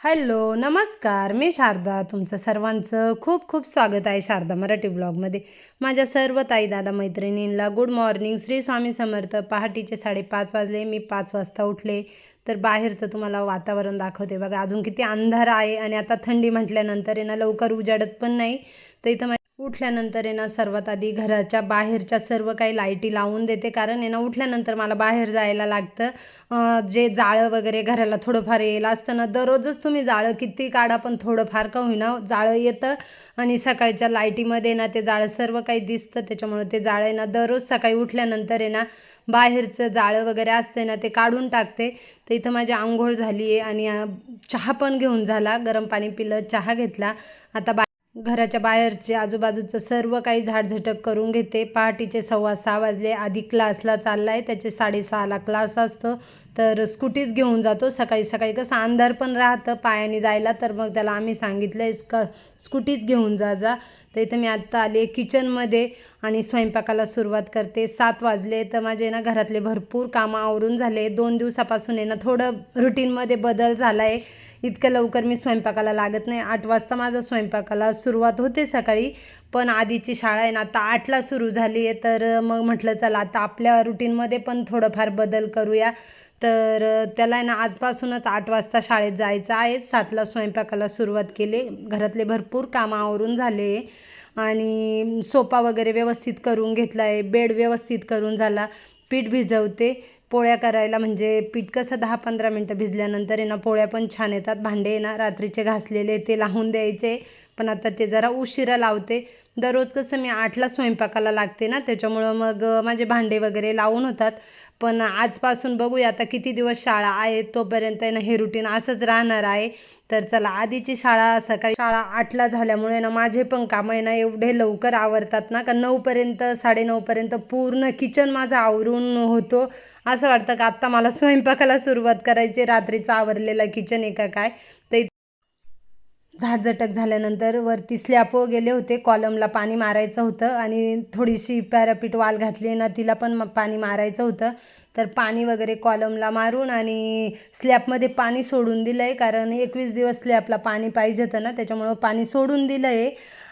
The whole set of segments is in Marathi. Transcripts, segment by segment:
हॅलो नमस्कार. मी शारदा तुमचं सर्वांचं खूप खूप स्वागत आहे शारदा मराठी ब्लॉगमध्ये. माझ्या सर्व ताई दादा मैत्रिणींना गुड मॉर्निंग. श्री स्वामी समर्थ पहाटेचे साडेपाच वाजले मी पाच वाजता उठले. तर बाहेरचं तुम्हाला वातावरण दाखवते. बघा अजून किती अंधार आहे आणि आता थंडी म्हटल्यानंतर आहे ना लवकर उजाडत पण नाही. तर इथं उठल्यानंतर आहे ना सर्वात आधी घराच्या बाहेरच्या सर्व काही लाईटी लावून देते. कारण आहे ना उठल्यानंतर मला बाहेर जायला लागतं. जे जाळं वगैरे घराला थोडंफार येईल असतं ना दररोजच तुम्ही जाळं किती काढा पण थोडंफार का होईना जाळं येतं. आणि सकाळच्या लाईटीमध्ये ना ते जाळं सर्व काही दिसतं. त्याच्यामुळं ते जाळं आहे ना दररोज सकाळी उठल्यानंतर आहे ना बाहेरचं जाळं वगैरे असते ना ते काढून टाकते. तर इथं माझी आंघोळ झाली आहे आणि चहा पण घेऊन झाला. गरम पाणी पिलं चहा घेतला. आता बा घराच्या बाहेरचे आजूबाजूचं सर्व काही झाडझटक करून घेते. पहाटेचे सव्वा सहा वाजले. आधी क्लासला चालला आहे त्याचे साडेसहाला क्लास असतो. तर स्कूटीच घेऊन जातो. सकाळी सकाळी कसं अंधार पण राहतं पायाने जायला. तर मग त्याला आम्ही सांगितलं आहे क स्कूटीच घेऊन जा जा. तर इथं मी आत्ता आले किचनमध्ये आणि स्वयंपाकाला सुरुवात करते. सात वाजले. तर माझे ना घरातले भरपूर कामं आवरून झाले. दोन दिवसापासून आहे ना थोडं रुटीनमध्ये बदल झाला आहे इतकं लवकर मी स्वयंपाकाला लागत नाही. आठ वाजता माझा स्वयंपाकाला सुरुवात होते सकाळी पण आधीची शाळा आहे ना आता आठला सुरू झाली आहे. तर मग म्हटलं चला आता आपल्या रुटीनमध्ये पण थोडंफार बदल करूया. तर त्याला आहे ना आजपासूनच आठ वाजता शाळेत जायचं आहे. सातला स्वयंपाकाला सुरुवात केली. घरातले भरपूर कामावरून झाले. आणि सोफा वगैरे व्यवस्थित करून घेतला आहे बेड व्यवस्थित करून झाला. पीठ भिजवते. पोळ्या करायला म्हणजे पीठ कसं दहा पंधरा मिनटं भिजल्यानंतर आहे ना पोळ्या पण छान येतात. भांडे आहे ना रात्रीचे घासलेले ते लावून द्यायचे. पण आता ते जरा उशिरा लावते. दररोज कसं मी आठला स्वयंपाकाला लागते ना त्याच्यामुळं मग माझे भांडे वगैरे लावून होतात. पण आजपासून बघूया आता किती दिवस शाळा आहे तोपर्यंत आहे ना हे रुटीन असंच राहणार आहे. तर चला आधीची शाळा सकाळी शाळा आठला झाल्यामुळे ना माझे पण कामं आहे ना एवढे लवकर आवरतात ना का नऊपर्यंत साडेनऊपर्यंत पूर्ण किचन माझं आवरून होतो. असं वाटतं का आत्ता मला स्वयंपाकाला सुरुवात करायची रात्रीचं आवरलेलं किचन आहे का काय. झाडझटक झाल्यानंतर वरती स्लॅपवर गेले होते. कॉलमला पाणी मारायचं होतं आणि थोडीशी पॅरापीट वाल घातली ना तिला पण पाणी मारायचं होतं. तर पाणी वगैरे कॉलमला मारून आणि स्लॅबमध्ये पाणी सोडून दिलं आहे कारण एकवीस दिवस स्लॅबला पाणी पाहिजे होतं ना त्याच्यामुळं पाणी सोडून दिलं आहे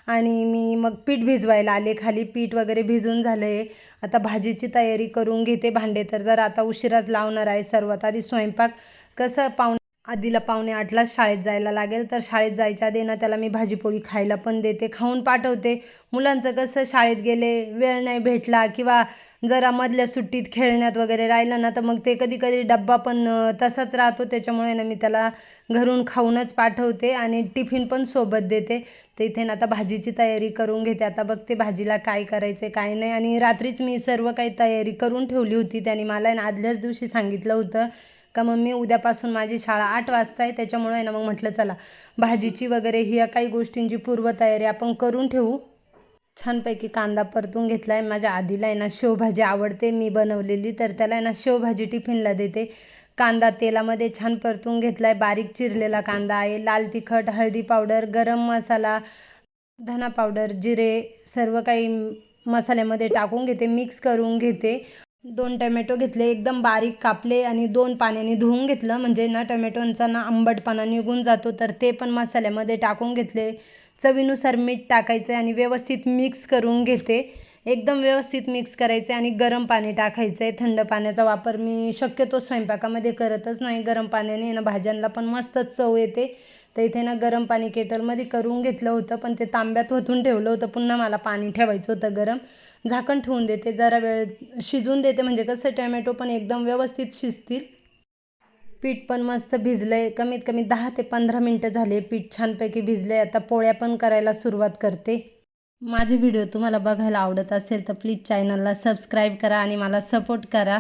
आणि मी मग पीठ भिजवायला आले. खाली पीठ वगैरे भिजून झालं आहे आता भाजीची तयारी करून घेते भांडे. तर जर आता उशिराच लावणार आहे. सर्वात आधी स्वयंपाक. कसं पाहुणे आधीला पावणे आठलाच शाळेत जायला लागेल तर शाळेत जायच्या आधी ना त्याला मी भाजीपोळी खायला पण देते खाऊन पाठवते. मुलांचं कसं शाळेत गेले वेळ नाही भेटला किंवा जरा मधल्या सुट्टीत खेळण्यात वगैरे राहिलं ना तर मग ते कधी कधी डब्बा पण तसाच राहतो. त्याच्यामुळे ना मी त्याला घरून खाऊनच पाठवते आणि टिफिन पण सोबत देते. तर इथे ना आता भाजीची तयारी करून घेते. आता बघते भाजीला काय करायचं आहे काय नाही. आणि रात्रीच मी सर्व काही तयारी करून ठेवली होती. त्याने मला ना आदल्याच दिवशी सांगितलं होतं का मम्मी उद्यापासून माझी शाळा आठ वाजता आहे त्याच्यामुळे आहे ना मग म्हटलं चला भाजीची वगैरे ह्या काही गोष्टींची पूर्वतयारी आपण करून ठेवू. छानपैकी कांदा परतून घेतला आहे माझ्या आधीला आहे ना शेवभाजी आवडते मी बनवलेली तर त्याला आहे ना शेवभाजी टिफिनला देते. कांदा तेलामध्ये छान परतून घेतला आहे बारीक चिरलेला कांदा आहे लाल तिखट हळदी पावडर गरम मसाला धना पावडर जिरे सर्व काही मसाल्यामध्ये टाकून घेते मिक्स करून घेते. दोन टमॅटो घेतले एकदम बारीक कापले आणि दोन पाण्याने धुवून घेतलं. म्हणजे ना टमॅटोंचा ना आंबटपणा निघून जातो तर ते पण मसाल्यामध्ये टाकून घेतले. चवीनुसार मीठ टाकायचं आणि व्यवस्थित मिक्स करून घेते. एकदम व्यवस्थित मिक्स करायचे आणि गरम पाणी टाकायचं. आहे थंड पाण्याचा वापर मी शक्यतो स्वयंपाकामध्ये करतच नाही. गरम पाण्याने ना भाज्यांना पण मस्तच चव येते. तर इथे ना गरम पाणी केटलमध्ये करून घेतलं होतं पण ते तांब्यात ओतून ठेवलं होतं. पुन्हा मला पाणी ठेवायचं होतं गरम. झाकण ठेवून देते जरा वेळ शिजून देते. म्हणजे कसं टॅमॅटो पण एकदम व्यवस्थित शिजतील. पीठ पण मस्त भिजलं आहे कमीत कमी दहा ते पंधरा मिनटं झाले पीठ छानपैकी भिजलं आहे आता पोळ्या पण करायला सुरुवात करते. माझे व्हिडिओ तुम्हाला बघायला आवडत असेल तर प्लीज चॅनलला सबस्क्राईब करा आणि मला सपोर्ट करा.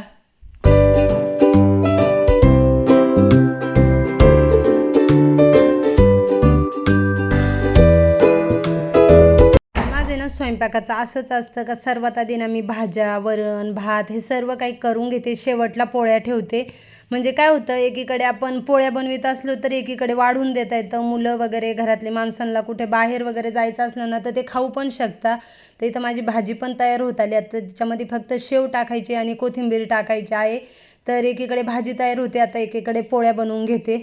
स्वयंपाकाचं असंच असतं का सर्वात आधी ना मी भाज्या वरण भात हे सर्व काही करून घेते शेवटला पोळ्या ठेवते. म्हणजे काय होतं एकीकडे आपण पोळ्या बनवित असलो तर एकीकडे वाढून देता येतं. मुलं वगैरे घरातले माणसांना कुठे बाहेर वगैरे जायचं असलं ना तर ते खाऊ पण शकता. तर इथं माझी भाजी पण तयार होत आली. आता त्याच्यामध्ये फक्त शेव टाकायची आणि कोथिंबीर टाकायची आहे. तर एकीकडे भाजी तयार होते आता एकीकडे पोळ्या बनवून घेते.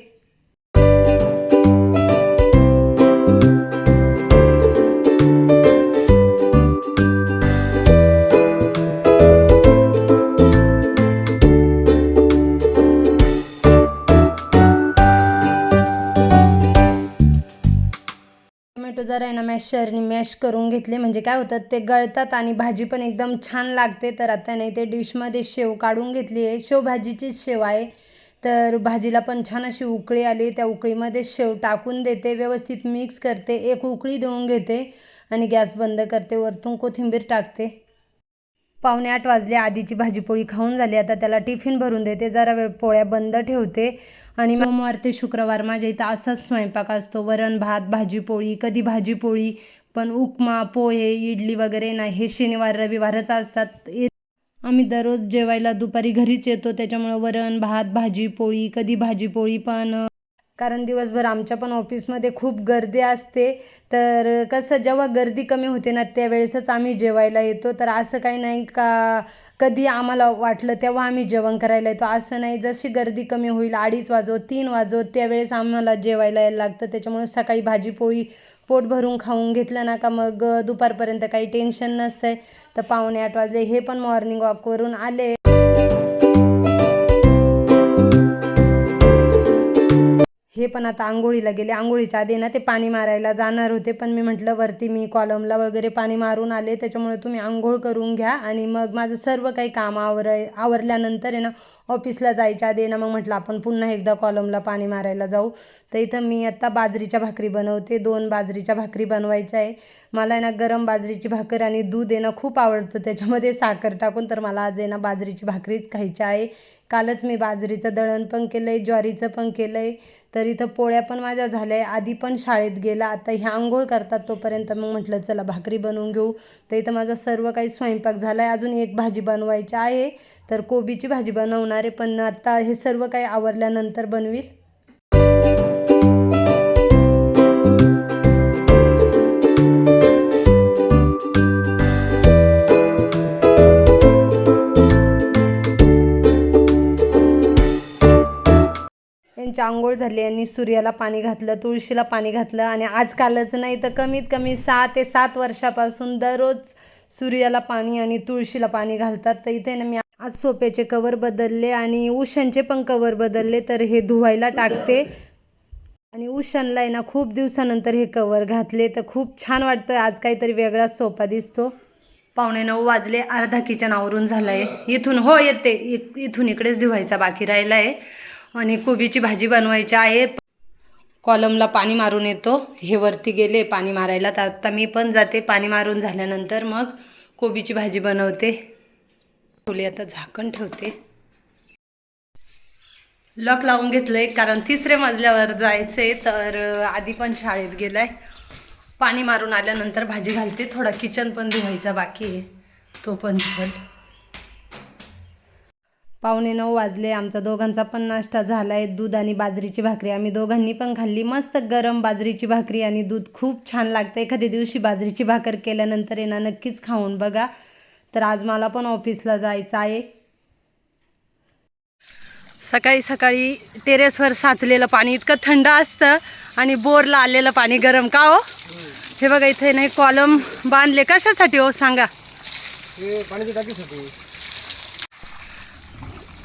तर आहे ना मॅशरनी मॅश करून घेतले. म्हणजे काय होतात ते गळतात आणि भाजी पण एकदम छान लागते. तर आता नाही ते डिशमध्ये शेव काढून घेतली आहे. शेवभाजीचीच शेव आहे. तर भाजीला पण छान अशी उकळी आली. त्या उकळीमध्ये शेव टाकून देते. व्यवस्थित मिक्स करते. एक उकळी देऊन घेते. आणि गॅस बंद करते. वरतून कोथिंबीर टाकते. पावणे आठ वाजले आधीची भाजीपोळी खाऊन झाली. आता त्याला टिफिन भरून देते. जरा वेळ पोळ्या बंद ठेवते आणि सोमवार ते शुक्रवार माझ्या इथं असाच स्वयंपाक असतो. वरण भात भाजीपोळी कधी भाजीपोळी पण उपमा पोहे इडली वगैरे नाही. हे शनिवार रविवारच असतात. आम्ही दररोज जेवायला दुपारी घरीच येतो. त्याच्यामुळं वरण भात भाजी पोळी कधी भाजी पोळी पण कारण दिवसभर आमच्या पण ऑफिसमध्ये खूप गर्दी असते. तर कसं जेव्हा गर्दी कमी होते ना त्यावेळेसच आम्ही जेवायला येतो. तर असं काही नाही का कधी आम्हाला वाटलं तेव्हा आम्ही जेवण करायला येतो. असं नाही जशी गर्दी कमी होईल अडीच वाजो तीन वाजो त्यावेळेस आम्हाला जेवायला यायला लागतं. त्याच्यामुळे सकाळी भाजी पोळी पोट भरून खाऊन घेतलं ना का मग दुपारपर्यंत काही टेन्शन नसतंय. तर पावणे आठ वाजले हे पण मॉर्निंग वॉकवरून आले. हे पण आता आंघोळीला गेले. आंघोळीच्या आधी ना ते पाणी मारायला जाणार होते. पण मी म्हटलं वरती मी कॉलमला वगैरे पाणी मारून आले. त्याच्यामुळे तुम्ही आंघोळ करून घ्या. आणि मग माझं सर्व काही काम आवर आवरल्यानंतर आहे ना ऑफिसला जायच्या आधी ना मग म्हटलं आपण पुन्हा एकदा कॉलमला पाणी मारायला जाऊ. तर इथं मी आत्ता बाजरीच्या भाकरी बनवते. दोन बाजरीच्या भाकरी बनवायच्या आहे. मला आहे ना गरम बाजरीची भाकर आणि दूध येणं खूप आवडतं. त्याच्यामध्ये साखर टाकून तर मला आज आहे ना बाजरीची भाकरीच खायची आहे. कालच मी बाजरीचं दळण पण केलं आहे ज्वारीचं पण केलं आहे तर इथं पोळ्या पण माझ्या झाल्या आहे आधी पण शाळेत गेला आता ह्या आंघोळ करतात तोपर्यंत. मग म्हटलं चला भाकरी बनवून घेऊ. तर इथं माझा सर्व काही स्वयंपाक झाला आहे अजून एक भाजी बनवायची आहे. तर कोबीची भाजी बनवणार आहे पण आता हे सर्व काही आवरल्यानंतर बनवील. त्यांची आंघोळ झाली आणि सूर्याला पाणी घातलं तुळशीला पाणी घातलं आणि आजकालच नाही तर कमीत कमी सहा ते सात वर्षापासून दररोज सूर्याला पाणी आणि तुळशीला पाणी घालतात. तर इथे ना मी आज सोप्याचे कवर बदलले आणि उशांचे पण कवर बदलले तर हे धुवायला टाकते. आणि उशांना आहे ना खूप दिवसानंतर हे कवर घातले तर खूप छान वाटतं आज काहीतरी वेगळाच सोपा दिसतो. पावणे नऊ वाजले अर्धा किचन आवरून झालं आहे इथून हो येते. इ- इथून इकडेच धुवायचा बाकी राहिला आहे आणि कोबीची भाजी बनवायची आहे. कॉलमला पाणी मारून येतो. हे वरती गेले पाणी मारायला. तर आता मी पण जाते पाणी मारून झाल्यानंतर मग कोबीची भाजी बनवते. ठेवली आता झाकण ठेवते. लॉक लावून घेतलंय कारण तिसऱ्या मजल्यावर जायचंय. तर आधी पण शाळेत गेलाय. पाणी मारून आल्यानंतर भाजी घालते. थोडा किचन पण धुवायचा बाकी आहे. तो पण धुवल. पावणे नऊ वाजले. आमचा दोघांचा पण नाश्ता झाला आहे दूध आणि बाजरीची भाकरी. आम्ही दोघांनी पण खाल्ली. मस्त गरम बाजरीची भाकरी आणि दूध. खूप छान लागतं. एखाद्या दिवशी बाजरीची भाकर केल्यानंतर आहे ना नक्कीच खाऊन बघा. तर आज मला पण ऑफिसला जायचं आहे. सकाळी सकाळी टेरेसवर साचलेलं पाणी इतकं थंड असतं आणि बोरला आलेलं पाणी गरम. का हो? हे बघा इथे नाही कॉलम बांधले. कशासाठी हो? सांगा.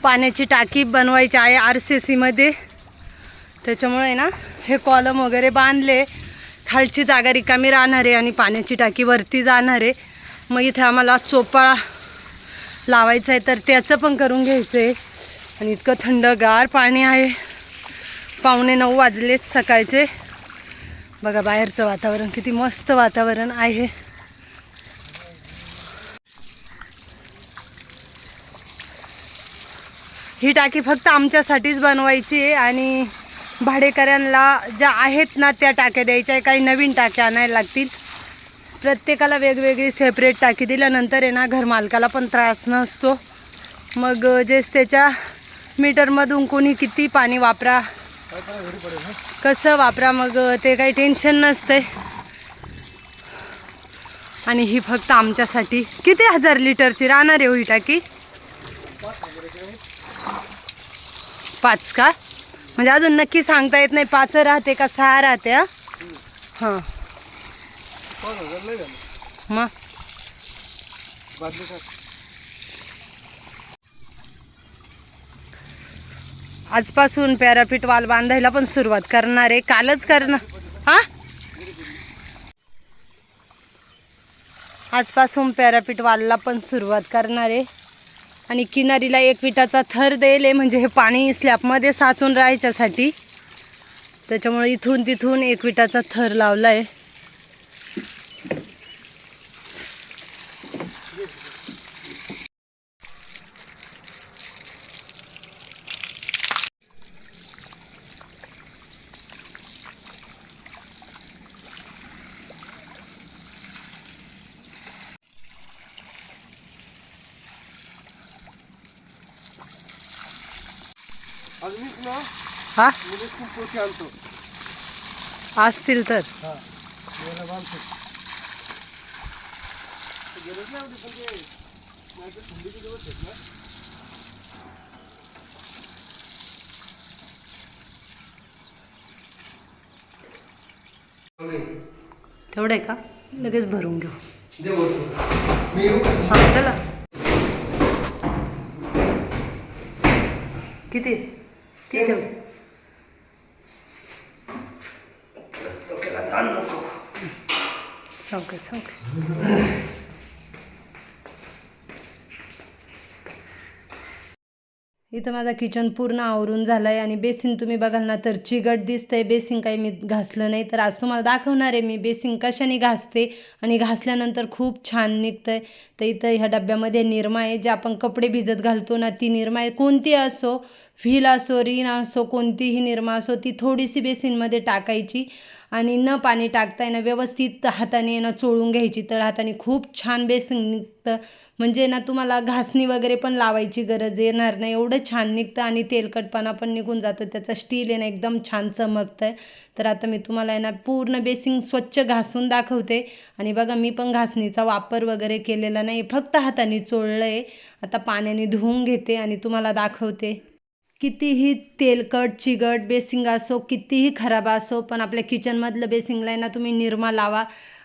पाण्याची टाकी बनवायची आहे आर सी सीमध्ये त्याच्यामुळे आहे ना हे कॉलम वगैरे बांधले. खालची जागा रिकामी राहणार आहे आणि पाण्याची टाकी वरती जाणार आहे. मग इथे आम्हाला चोपाळा लावायचा आहे तर त्याचं पण करून घ्यायचं आहे आणि इतकं थंडगार पाणी आहे. पावणे नऊ वाजलेत सकाळचे. बघा बाहेरचं वातावरण किती मस्त वातावरण आहे. ही टाकी फक्त आमच्यासाठीच बनवायची आहे आणि भाडेकऱ्यांना ज्या आहेत ना त्या टाक्या द्यायच्या आहे. काही नवीन टाक्या आणायला लागतील. प्रत्येकाला वेगवेगळी सेपरेट टाकी दिल्यानंतर आहे ना घरमालकाला पण त्रास नसतो. मग जेच त्याच्या मीटरमधून कोणी किती पाणी वापरा कसं वापरा मग ते काही टेन्शन नसते आणि ही फक्त आमच्यासाठी. किती हजार लिटरची राहणार आहे हो ही टाकी? पाच का? म्हणजे अजून नक्की सांगता येत नाही. पाच राहते का सहा राहते हा? हां. मग? आजपासून पॅरापीट वाल बांधायला पण सुरुवात करणार आहे. कालच करणार. हा? आजपासून पॅरापीट वालला पण सुरुवात करणार आहे. आणि किनारीला एक विटाचा थर देईल आहे म्हणजे हे पाणी स्लॅबमध्ये साचून राहायच्यासाठी. त्याच्यामुळे इथून तिथून एक विटाचा थर लावला आहे खूप आणतो. असतील तर. हा. याला बांधतो. गरज नाही होती पण ते नाही तर थंडीचे दिवस आहेत ना. तेवढं आहे का? लगेच भरून घेऊ. हां चला. किती? किती? ठेव इथं माझा किचन पूर्ण आवरून झालं आहे आणि बेसिन तुम्ही बघाल ना तर चिगट दिसतंय. बेसिन काही मी घासलं नाही. तर आज तुम्हाला दाखवणार आहे मी बेसिन कशाने घासते आणि घासल्यानंतर खूप छान निघतंय. तर इथं ह्या डब्यामध्ये निरमा आहे जे आपण कपडे भिजत घालतो ना ती निरमा आहे. कोणती असो व्हील असो रिन असो कोणतीही निरमा असो ती थोडीशी बेसिनमध्ये टाकायची. आणि न पाणी टाकता ना व्यवस्थित हाताने ना चोळून घ्यायची तळ हाताने खूप छान बेसिन निघतं. म्हणजे ना तुम्हाला घासणी वगैरे पण लावायची गरज येणार नाही. एवढं छान निघतं आणि तेलकटपणा पण निघून जातं. त्याचं स्टील आहे ना एकदम छान चमकतं आहे तर आता मी तुम्हाला आहे ना पूर्ण बेसिंग स्वच्छ घासून दाखवते. आणि बघा मी पण घासणीचा वापर वगैरे केलेला नाही फक्त हाताने चोळलं आहे आता पाण्याने धुवून घेते आणि तुम्हाला दाखवते. कितीही तेलकट चिगट बेसिंग असो कितीही खराब असो पण आपल्या किचनमधलं बेसिंगला आहे ना तुम्ही निरमा लावा.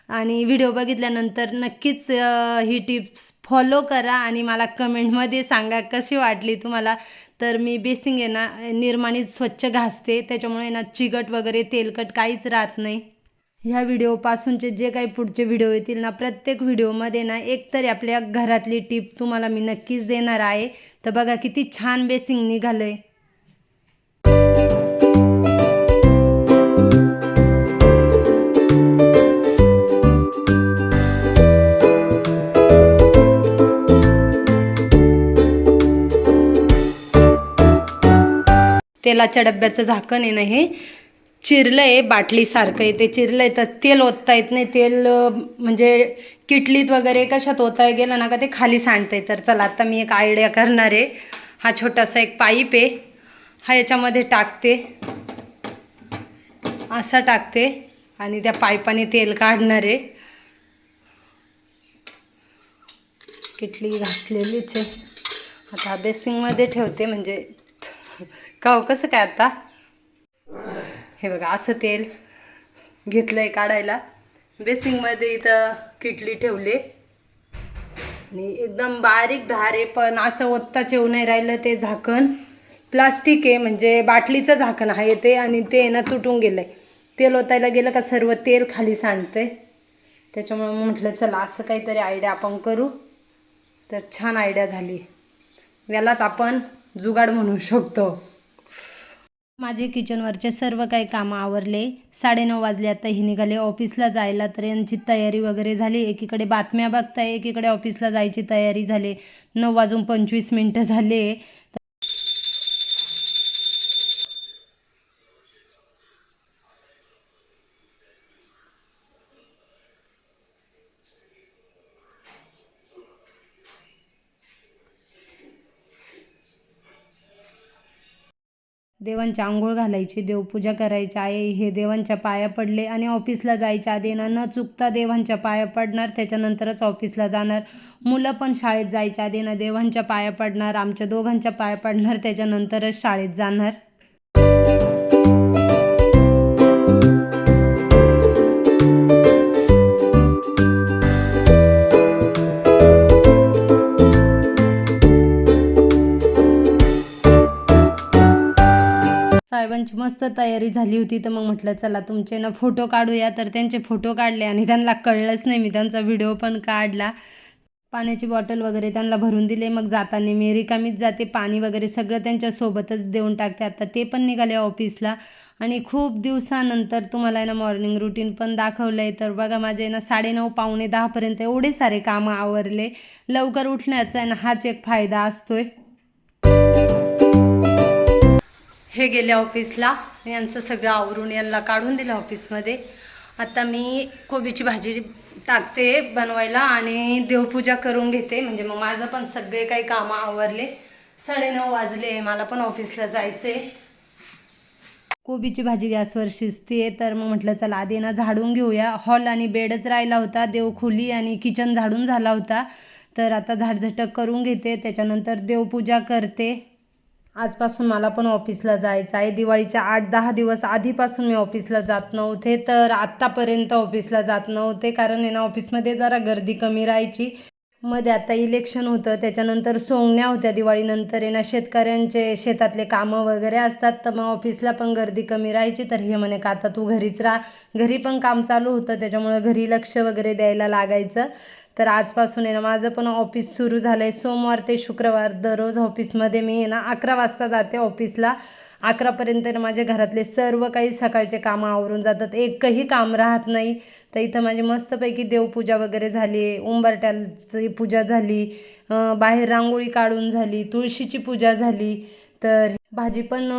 आणि व्हिडिओ बघितल्यानंतर नक्कीच ही टिप्स फॉलो करा आणि मला कमेंटमध्ये सांगा कशी वाटली तुम्हाला. तर मी बेसिंग आहे ना निरमाने स्वच्छ घासते. त्याच्यामुळे ना चिगट वगैरे तेलकट काहीच राहत नाही. ह्या व्हिडिओपासूनचे जे काही पुढचे व्हिडिओ येतील ना प्रत्येक व्हिडिओमध्ये ना एकतरी आपल्या घरातली टीप तुम्हाला मी नक्कीच देणार आहे. तर बघा किती छान बेसिंग निघालं आहे तेलाच्या डब्याचं झाकण आहे ना हे. चिरलं आहे बाटलीसारखं आहे. ते चिरलं आहे तर तेल ओतता येत नाही. तेल म्हणजे किटलीत वगैरे कशात ओताय गेलं ना का ते खाली सांडतंय. तर चला आता मी एक आयडिया करणार आहे. हा छोटासा एक पाईप आहे. हा याच्यामध्ये टाकते. असा टाकते. आणि त्या पाईपाने तेल काढणार आहे. किटली घातलेलीच आहे. आता बेसिंगमध्ये ठेवते म्हणजे का कसं काय आता? हे बघा असं तेल घेतलं आहे काढायला बेसिंगमध्ये इथं किटली ठेवली. आणि एकदम बारीक धार आहे पण असं ओत्ताच येऊ नाही राहिलं ते झाकण. प्लास्टिक आहे म्हणजे बाटलीचं झाकण आहे ते आणि ते ना तुटून गेलं आहे तेल ओतायला गेलं का सर्व तेल खाली सांडते त्याच्यामुळे म्हटलं चला असं काहीतरी आयडिया आपण करू. तर छान आयडिया झाली. यालाच आपण जुगाड म्हणू शकतो. माझे किचनवरचे सर्व काही कामं आवरले. साडेनऊ वाजले आता ही निघाले ऑफिसला जायला तर यांची तयारी वगैरे झाली. एकीकडे बातम्या बघताय एकीकडे ऑफिसला जायची तयारी झाली. नऊ वाजून पंचवीस मिनटं झाले. देवांच्या आंघोळ घालायची देवपूजा करायची आहे हे देवांच्या पाया पडले आणि ऑफिसला जायच्या आधी ना न चुकता देवांच्या पाया पडणार त्याच्यानंतरच ऑफिसला जाणार. मुलं पण शाळेत जायच्या आधी ना देवांच्या पाया पडणार आमच्या दोघांच्या पाया पडणार त्याच्यानंतरच शाळेत जाणार. मस्त तयारी झाली होती तर मग म्हटलं चला तुमचे ना फोटो काढूया. तर त्यांचे फोटो काढले आणि त्यांना कळलंच नाही मी त्यांचा व्हिडिओ पण काढला. पाण्याची बॉटल वगैरे त्यांना भरून दिले. मग जाताना मी रिकामीच जाते पाणी वगैरे सगळं त्यांच्यासोबतच देऊन टाकते. आता ते पण निघाले ऑफिसला. आणि खूप दिवसानंतर तुम्हाला आहे ना मॉर्निंग रुटीन पण दाखवलं आहे तर बघा माझे ना साडेनऊ पावणे दहापर्यंत एवढे सारे कामं आवरले. लवकर उठण्याचा आहे ना हाच एक फायदा असतोय. हे गेले ऑफिसला. यांचं सगळं आवरून यांना काढून दिलं ऑफिसमध्ये. आता मी कोबीची भाजी टाकते बनवायला आणि देवपूजा करून घेते. म्हणजे मग माझं पण सगळे काही कामं आवरले. साडेनऊ वाजले मला पण ऑफिसला जायचं आहे कोबीची भाजी गॅसवर शिजते तर मग म्हटलं चला आधी ना झाडून घेऊया. हॉल आणि बेडच राहिला होता देवखोली आणि किचन झाडून झाला होता. तर आता झाडझटक करून घेते त्याच्यानंतर देवपूजा करते. आजपासून मला पण ऑफिसला जायचं आहे. दिवाळीच्या आठ दहा दिवस आधीपासून मी ऑफिसला जात नव्हते तर आत्तापर्यंत ऑफिसला जात नव्हते. कारण आहे ना ऑफिसमध्ये जरा गर्दी कमी राहायची. मध्ये आता इलेक्शन होतं त्याच्यानंतर सोंगण्या होत्या दिवाळीनंतर आहे ना शेतकऱ्यांचे शेतातले कामं वगैरे असतात तर मग ऑफिसला पण गर्दी कमी राहायची. तर हे म्हणे का आता तू घरीच राहा. घरी पण काम चालू होतं त्याच्यामुळं घरी लक्ष वगैरे द्यायला लागायचं. तर आजपासून आहे ना माझं पण ऑफिस सुरू झालं आहे सोमवार ते शुक्रवार दररोज ऑफिसमध्ये मी आहे ना अकरा वाजता जाते ऑफिसला अकरापर्यंत ना माझ्या घरातले सर्व काही सकाळचे कामं आवरून जातात. एकही काम राहत नाही. तर इथं माझी मस्तपैकी देवपूजा वगैरे झाली उंबरट्याची पूजा झाली बाहेर रांगोळी काढून झाली तुळशीची पूजा झाली. तर भाजी पण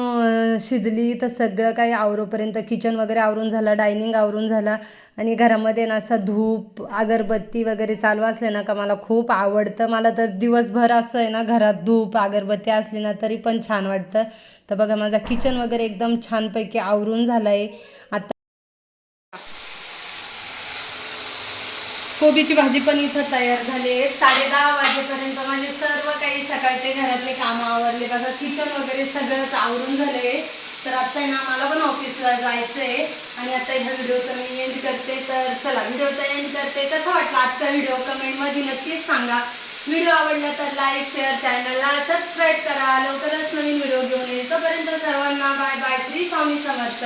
शिजली. तर सगळं काही आवरोपर्यंत किचन वगैरे आवरून झालं डायनिंग आवरून झाला. आणि घरामध्ये ना असं धूप अगरबत्ती वगैरे चालू असले ना का मला खूप आवडतं. मला तर दिवसभर असं आहे ना घरात धूप अगरबत्ती असली ना तरी पण छान वाटतं. तर बघा माझा किचन वगैरे एकदम छानपैकी आवरून झालं आहे आता कोबीची भाजी पण इथं तयार झाली आहे. साडे दहा वाजेपर्यंत माझे सर्व काही सकाळचे घरातले कामं आवरले. बघा किचन वगैरे सगळंच आवरून झाले तर आता आहे ना मला पण ऑफिसला जायचं आहे आणि आता ह्या व्हिडिओचा मी एंड करते. तर चला व्हिडिओचा एंड करते. कसा वाटला आजचा व्हिडिओ? कमेंटमध्ये नक्कीच सांगा. व्हिडिओ आवडला तर लाईक शेअर चॅनलला सबस्क्राईब करा. लवकरच नवीन व्हिडिओ घेऊन येईल. तोपर्यंत सर्वांना बाय बाय श्री स्वामी समर्थ.